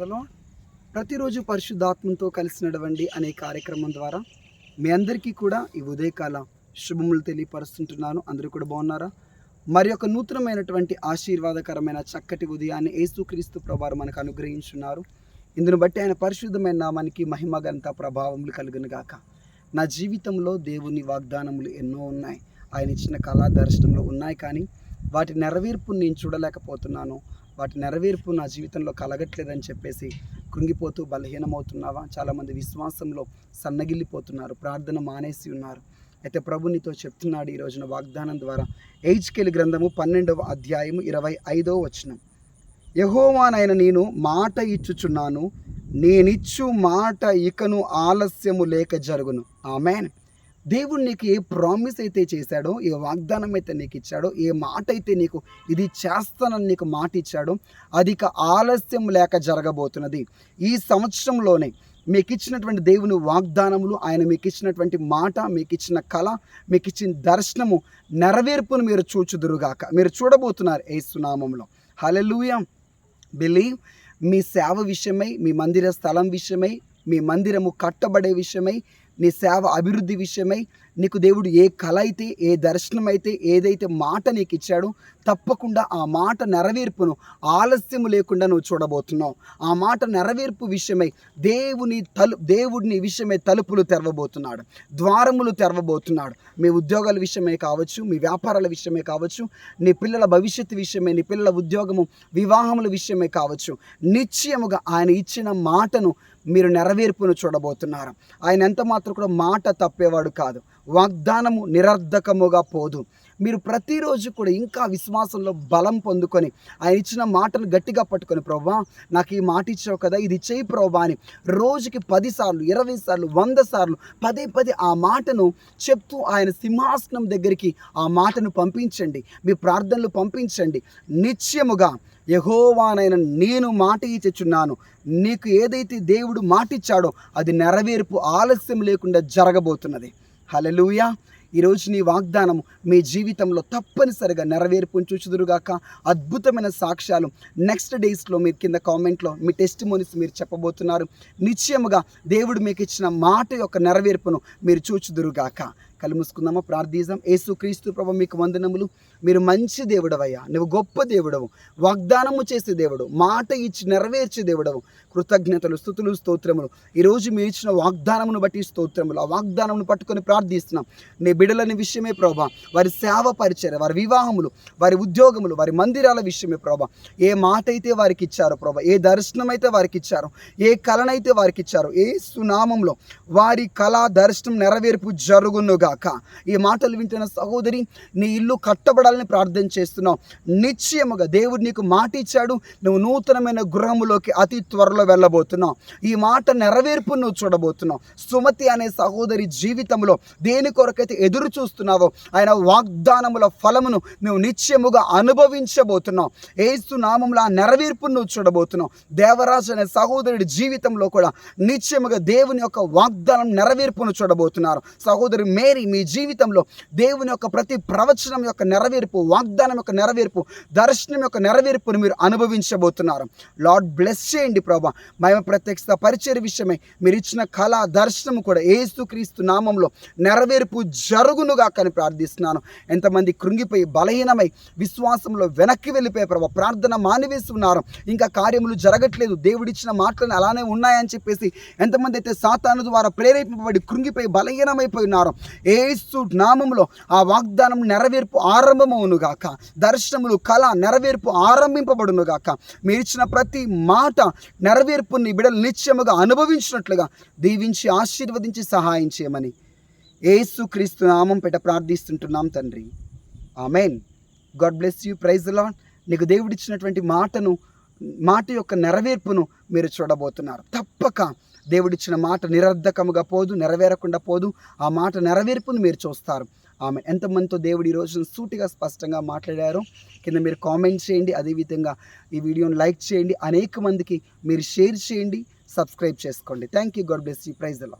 Hello ప్రతిరోజు పరిశుద్ధాత్మతో కలిసి నడవండి అనే కార్యక్రమం ద్వారా మీ అందరికీ కూడా ఈ ఉదయకాల శుభములు తెలియపరుస్తుంటున్నాను. అందరూ కూడా బాగున్నారా? మరి ఒక నూతనమైనటువంటి ఆశీర్వాదకరమైన చక్కటి ఉదయాన్ని ఏసుక్రీస్తు ప్రభావం మనకు అనుగ్రహించున్నారు. ఇందును బట్టి ఆయన పరిశుద్ధమైన నామానికి మహిమ గంత ప్రభావములు కలుగును గాక. నా జీవితంలో దేవుని వాగ్దానములు ఎన్నో ఉన్నాయి. ఆయన ఇచ్చిన కళా దర్శనంలో ఉన్నాయి కానీ వాటి నెరవేర్పును నేను చూడలేకపోతున్నాను. వాటి నెరవేర్పు నా జీవితంలో కలగట్లేదని చెప్పేసి కృంగిపోతూ బలహీనమవుతున్నావా? చాలామంది విశ్వాసంలో సన్నగిల్లిపోతున్నారు. ప్రార్థన మానేసి ఉన్నారు. అయితే ప్రభు నీతో చెప్తున్నాడు ఈ రోజున వాగ్దానం ద్వారా. ఎయిచ్కెల్ గ్రంథము పన్నెండవ అధ్యాయము ఇరవై ఐదవ వచనం. యహోవానైన నేను మాట ఇచ్చుచున్నాను. నేనిచ్చు మాట ఇకను ఆలస్యము లేక జరుగును. ఆమెన్. దేవుడు నీకు ఏ ప్రామిస్ అయితే చేశాడో ఏ వాగ్దానం అయితే నీకు ఇచ్చాడో ఏ మాట అయితే నీకు ఇది చేస్తానని నీకు మాట ఇచ్చాడో అది ఆలస్యం లేక జరగబోతున్నది. ఈ సంవత్సరంలోనే మీకు ఇచ్చినటువంటి దేవుని వాగ్దానములు ఆయన మీకు ఇచ్చినటువంటి మాట మీకు ఇచ్చిన కళ మీకు ఇచ్చిన దర్శనము నెరవేర్పును మీరు చూచుదురుగాక. మీరు చూడబోతున్నారు ఏ సునామంలో హలెలూయ బిలీవ్ మీ సేవ విషయమై మీ మందిర స్థలం విషయమై మీ మందిరము కట్టబడే విషయమై నీ సేవ అభివృద్ధి విషయమై నీకు దేవుడు ఏ కళ అయితే ఏ దర్శనం అయితే ఏదైతే మాట నీకు ఇచ్చాడో తప్పకుండా ఆ మాట నెరవేర్పును ఆలస్యము లేకుండా నువ్వు చూడబోతున్నావు. ఆ మాట నెరవేర్పు విషయమై దేవుని తలు దేవుడిని విషయమై తలుపులు తెరవబోతున్నాడు ద్వారములు తెరవబోతున్నాడు. మీ ఉద్యోగాల విషయమే కావచ్చు మీ వ్యాపారాల విషయమే కావచ్చు నీ పిల్లల భవిష్యత్తు విషయమే నీ పిల్లల ఉద్యోగము వివాహముల విషయమే కావచ్చు. నిశ్చయముగా ఆయన ఇచ్చిన మాటను మీరు నెరవేర్పును చూడబోతున్నారు. ఆయన ఎంత మాత్రం కూడా మాట తప్పేవాడు కాదు. వాగ్దానము నిరర్ధకముగా పోదు. మీరు ప్రతిరోజు కూడా ఇంకా విశ్వాసంలో బలం పొందుకొని ఆయన ఇచ్చిన మాటను గట్టిగా పట్టుకొని ప్రభా నాకు ఈ మాట ఇచ్చావు కదా ఇది చేయి ప్రభా అని రోజుకి పదిసార్లు ఇరవై సార్లు వంద సార్లు పదే పదే ఆ మాటను చెప్తూ ఆయన సింహాసనం దగ్గరికి ఆ మాటను పంపించండి మీ ప్రార్థనలు పంపించండి. నిశ్చయముగా యహోవానైన నేను మాట ఇచ్చుచున్నాను. నీకు ఏదైతే దేవుడు మాటిచ్చాడో అది నెరవేర్పు ఆలస్యం లేకుండా జరగబోతున్నది. హలలుయా ఈరోజు నీ వాగ్దానం మీ జీవితంలో తప్పనిసరిగా నెరవేర్పుని చూచుదురుగాక అద్భుతమైన సాక్ష్యాలు నెక్స్ట్ డేస్లో మీరు కింద కామెంట్లో మీ టెస్ట్ మోనిస్ మీరు చెప్పబోతున్నారు. నిశ్చయముగా దేవుడు మీకు ఇచ్చిన మాట యొక్క నెరవేర్పును మీరు చూచుదురుగాక. కళ్ళు ప్రార్థిద్దాం. యేసు క్రీస్తు ప్రభు మీకు వందనములు. మీరు మంచి దేవుడవయ్యా. నువ్వు గొప్ప దేవుడవు. వాగ్దానము చేసే దేవుడు. మాట ఇచ్చి నెరవేర్చే దేవుడవు. కృతజ్ఞతలు స్థుతులు స్తోత్రములు. ఈరోజు మీరు ఇచ్చిన వాగ్దానమును బట్టి స్తోత్రములు. ఆ వాగ్దానమును పట్టుకొని ప్రార్థిస్తున్నాం. నీ బిడలని విషయమే ప్రభా. వారి సేవ పరిచయ వారి వివాహములు వారి ఉద్యోగములు వారి మందిరాల విషయమే ప్రభా. ఏ మాట అయితే వారికి ఇచ్చారో ప్రభా ఏ దర్శనం అయితే వారికి ఇచ్చారో ఏ కళనైతే వారికి ఇచ్చారో ఏ సునామంలో వారి కళా దర్శనం నెరవేర్పు జరుగునుగాక ఈ మాటలు వింటున్న సహోదరి నీ ఇల్లు కట్టబడాలని ప్రార్థన చేస్తున్నావు. నిశ్చయముగా దేవుడు నీకు మాట ఇచ్చాడు. నువ్వు నూతనమైన గృహములోకి అతి త్వరలో వెళ్ళబోతున్నావు. ఈ మాట నెరవేర్పు నువ్వు చూడబోతున్నావు. సుమతి అనే సహోదరి జీవితంలో దేని కొరకైతే ఎదురు చూస్తున్నావో ఆయన వాగ్దానముల ఫలమును నువ్వు నిశ్చయముగా అనుభవించబోతున్నావు. ఏస్తు నామంలో ఆ నెరవేర్పును నువ్వు చూడబోతున్నావు. దేవరాజు అనే సహోదరుడి జీవితంలో కూడా నిశ్చయముగా దేవుని యొక్క వాగ్దానం నెరవేర్పును చూడబోతున్నారు. సహోదరి మేరీ మీ జీవితంలో దేవుని యొక్క ప్రతి ప్రవచనం యొక్క నెరవేర్పు వాగ్దానం యొక్క నెరవేర్పు దర్శనం యొక్క నెరవేర్పును మీరు అనుభవించబోతున్నారు. లార్డ్ బ్లెస్ చేయండి ప్రభా. మేము ప్రత్యక్ష పరిచయ విషయమై మీరు ఇచ్చిన కళ దర్శనం కూడా ఏసుక్రీస్తు నామంలో నెరవేర్పు జరుగునుగా కానీ ప్రార్థిస్తున్నాను. ఎంతమంది కృంగిపోయి బలహీనమై విశ్వాసంలో వెనక్కి వెళ్ళిపోయే ప్రభా. ప్రార్థన మానివేస్తున్నారు ఇంకా కార్యములు జరగట్లేదు. దేవుడిచ్చిన మాటలను అలానే ఉన్నాయని చెప్పేసి ఎంతమంది అయితే సాతాను ద్వారా ప్రేరేపింపబడి కృంగిపోయి బలహీనమైపోయున్నారు ఏసు నామంలో ఆ వాగ్దానం నెరవేర్పు ఆరంభమవునుగాక. దర్శనములు కళ నెరవేర్పు ఆరంభింపబడునుగాక. మీరు ఇచ్చిన ప్రతి మాట నెరవేర్పుని బిడలు నిత్యముగా అనుభవించినట్లుగా దీవించి ఆశీర్వదించి సహాయం చేయమని ఏసు క్రీస్తు నామం పెట్ట ప్రార్థిస్తుంటున్నాం తండ్రి. Amen. God bless you. Praise Lord నీకు దేవుడిచ్చినటువంటి మాటను మాట యొక్క నెరవేర్పును మీరు చూడబోతున్నారు. తప్పక దేవుడిచ్చిన మాట నిరర్ధకముగా పోదు నెరవేరకుండా పోదు. ఆ మాట నెరవేర్పును మీరు చూస్తారు. ఆమె ఎంతమందితో దేవుడు ఈరోజు సూటిగా స్పష్టంగా మాట్లాడారో కింద మీరు కామెంట్ చేయండి. అదేవిధంగా ఈ వీడియోని లైక్ చేయండి. అనేక మందికి మీరు షేర్ చేయండి. సబ్స్క్రైబ్ చేసుకోండి. Thank you God bless you praise the